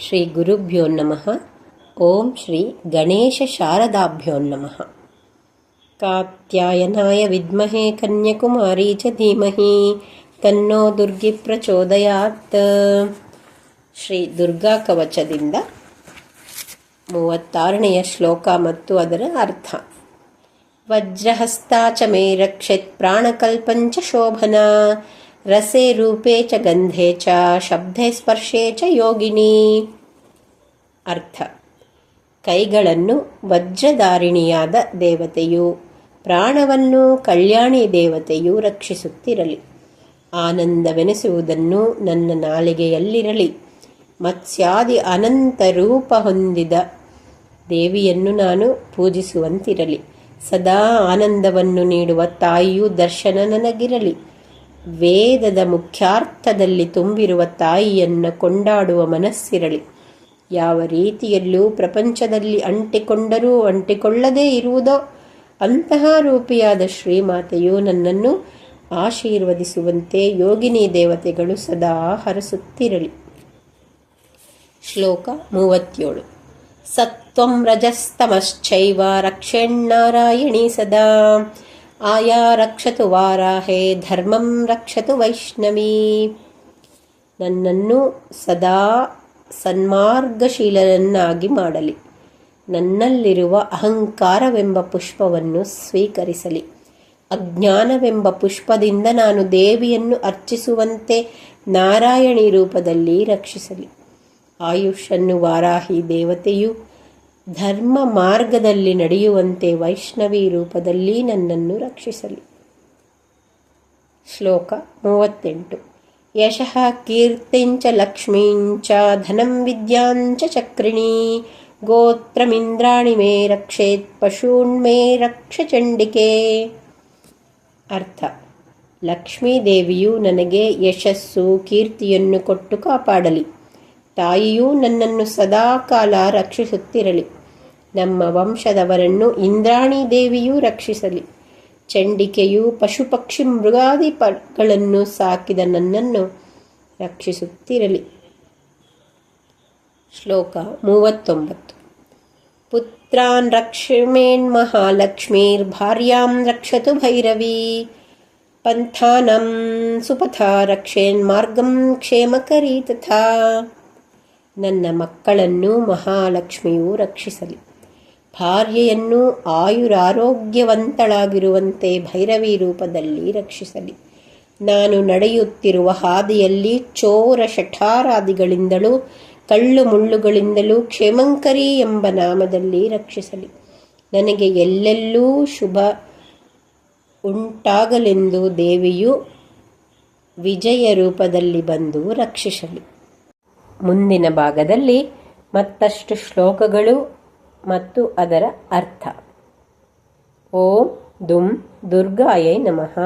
ಶ್ರೀ ಗುರುಭ್ಯೋ ನಮಃ. ಓಂ ಶ್ರೀ ಗಣೇಶ ಶಾರದಾಭ್ಯೋ ನಮಃ. ಕಾತ್ಯಾಯನಾಯ ವಿದ್ಮಹೇ ಕನ್ಯಕುಮಾರಿ ಚ ಧೀಮಹಿ ತನ್ನೋ ದುರ್ಗಿ ಪ್ರಚೋದಯಾತ್. ಶ್ರೀ ದುರ್ಗಾ ಕವಚದಿಂದ ಮೂವತ್ತಾರನೆಯ ಶ್ಲೋಕ ಮತ್ತು ಅದರ ಅರ್ಥ. ವಜ್ರಹಸ್ತಾ ಚ ಮೇ ರಕ್ಷೆತ್ ಪ್ರಾಣಕಲ್ಪಂಚ ಶೋಭನ. ರಸೆ ರೂಪೇ ಚ ಗಂಧೆ ಚ ಶಬ್ದೆ ಸ್ಪರ್ಶೆ ಚ ಯೋಗಿನಿ. ಅರ್ಥ. ಕೈಗಳನ್ನು ವಜ್ರಧಾರಿಣಿಯಾದ ದೇವತೆಯು, ಪ್ರಾಣವನ್ನು ಕಲ್ಯಾಣಿ ದೇವತೆಯು ರಕ್ಷಿಸುತ್ತಿರಲಿ. ಆನಂದವೆನಿಸುವುದನ್ನು ನನ್ನ ನಾಲಿಗೆಯಲ್ಲಿರಲಿ. ಮತ್ಸ್ಯಾದಿ ಅನಂತ ರೂಪ ಹೊಂದಿದ ದೇವಿಯನ್ನು ನಾನು ಪೂಜಿಸುವಂತಿರಲಿ. ಸದಾ ಆನಂದವನ್ನು ನೀಡುವ ತಾಯಿಯು ದರ್ಶನ ನನಗಿರಲಿ. ವೇದದ ಮುಖ್ಯಾರ್ಥದಲ್ಲಿ ತುಂಬಿರುವ ತಾಯಿಯನ್ನು ಕೊಂಡಾಡುವ ಮನಸ್ಸಿರಲಿ. ಯಾವ ರೀತಿಯಲ್ಲೂ ಪ್ರಪಂಚದಲ್ಲಿ ಅಂಟಿಕೊಂಡರೂ ಅಂಟಿಕೊಳ್ಳದೇ ಇರುವುದೋ ಅಂತಹ ರೂಪಿಯಾದ ಶ್ರೀಮಾತೆಯು ನನ್ನನ್ನು ಆಶೀರ್ವದಿಸುವಂತೆ ಯೋಗಿನಿ ದೇವತೆಗಳು ಸದಾ ಹರಸುತ್ತಿರಲಿ. ಶ್ಲೋಕ ಮೂವತ್ತೇಳು. ಸತ್ವಂ ರಜಸ್ತಮಶ್ಚೈವ ರಕ್ಷೆಣ್ಣಾರಾಯಣಿ ಸದಾ. ಆಯಾ ರಕ್ಷತು ವಾರಾಹೇ ಧರ್ಮಂ ರಕ್ಷತು ವೈಷ್ಣವೀ ನನ್ನನ್ನು ಸದಾ ಸನ್ಮಾರ್ಗಶೀಲನನ್ನಾಗಿ ಮಾಡಲಿ. ನನ್ನಲ್ಲಿರುವ ಅಹಂಕಾರವೆಂಬ ಪುಷ್ಪವನ್ನು ಸ್ವೀಕರಿಸಲಿ. ಅಜ್ಞಾನವೆಂಬ ಪುಷ್ಪದಿಂದ ನಾನು ದೇವಿಯನ್ನು ಅರ್ಚಿಸುವಂತೆ ನಾರಾಯಣಿ ರೂಪದಲ್ಲಿ ರಕ್ಷಿಸಲಿ. ಆಯುಷನ್ನು ವಾರಾಹಿ ದೇವತೆಯು ಧರ್ಮ ಮಾರ್ಗದಲ್ಲಿ ನಡೆಯುವಂತೆ ವೈಷ್ಣವಿ ರೂಪದಲ್ಲಿ ನನ್ನನ್ನು ರಕ್ಷಿಸಲಿ. ಶ್ಲೋಕ ಮೂವತ್ತೆಂಟು. ಯಶಃ ಕೀರ್ತಿಂಚ ಲಕ್ಷ್ಮೀಂಚ ಧನಂ ವಿದ್ಯಾಂಚ ಚಕ್ರಿಣಿ ಗೋತ್ರಮಿಂದ್ರಾಣಿ ಮೇ ರಕ್ಷೇತ್ ಪಶೂನ್ಮೇ ರಕ್ಷ ಚಂಡಿಕೆ. ಅರ್ಥ. ಲಕ್ಷ್ಮೀದೇವಿಯು ನನಗೆ ಯಶಸ್ಸು ಕೀರ್ತಿಯನ್ನು ಕೊಟ್ಟು ಕಾಪಾಡಲಿ. ತಾಯಿಯೂ ನನ್ನನ್ನು ಸದಾಕಾಲ ರಕ್ಷಿಸುತ್ತಿರಲಿ. ನಮ್ಮ ವಂಶದವರನ್ನು ಇಂದ್ರಾಣಿ ದೇವಿಯೂ ರಕ್ಷಿಸಲಿ. ಚಂಡಿಕೆಯು ಪಶುಪಕ್ಷಿ ಮೃಗಾದಿ ಪಗಳನ್ನು ಸಾಕಿದ ನನ್ನನ್ನು ರಕ್ಷಿಸುತ್ತಿರಲಿ. ಶ್ಲೋಕ ಮೂವತ್ತೊಂಬತ್ತು. ಪುತ್ರಾನ್ ಮಹಾಲಕ್ಷ್ಮೀರ್ ಭಾರ್ಯಾಂ ರಕ್ಷತು ಭೈರವಿ. ಪಂಥಾನಂ ಸುಪಥ ರಕ್ಷೇನ್ ಮಾರ್ಗಂ ಕ್ಷೇಮಕರಿ ತಥಾ. ನನ್ನ ಮಕ್ಕಳನ್ನು ಮಹಾಲಕ್ಷ್ಮಿಯು ರಕ್ಷಿಸಲಿ. ಭಾರ್ಯೆಯನ್ನು ಆಯುರಾರೋಗ್ಯವಂತಳಾಗಿರುವಂತೆ ಭೈರವಿ ರೂಪದಲ್ಲಿ ರಕ್ಷಿಸಲಿ. ನಾನು ನಡೆಯುತ್ತಿರುವ ಹಾದಿಯಲ್ಲಿ ಚೋರ ಶಠಾರಾದಿಗಳಿಂದಲೂ, ಕಳ್ಳು ಮುಳ್ಳುಗಳಿಂದಲೂ ಕ್ಷೇಮಂಕರಿ ಎಂಬ ನಾಮದಲ್ಲಿ ರಕ್ಷಿಸಲಿ. ನನಗೆ ಎಲ್ಲೆಲ್ಲೂ ಶುಭ ಉಂಟಾಗಲೆಂದು ದೇವಿಯು ವಿಜಯ ರೂಪದಲ್ಲಿ ಬಂದು ರಕ್ಷಿಸಲಿ. ಮುಂದಿನ ಭಾಗದಲ್ಲಿ ಮತ್ತಷ್ಟು ಶ್ಲೋಕಗಳು ಮತ್ತು ಅದರ ಅರ್ಥ. ಓಂ ದುಂ ದುರ್ಗಾಯೈ ನಮಃ.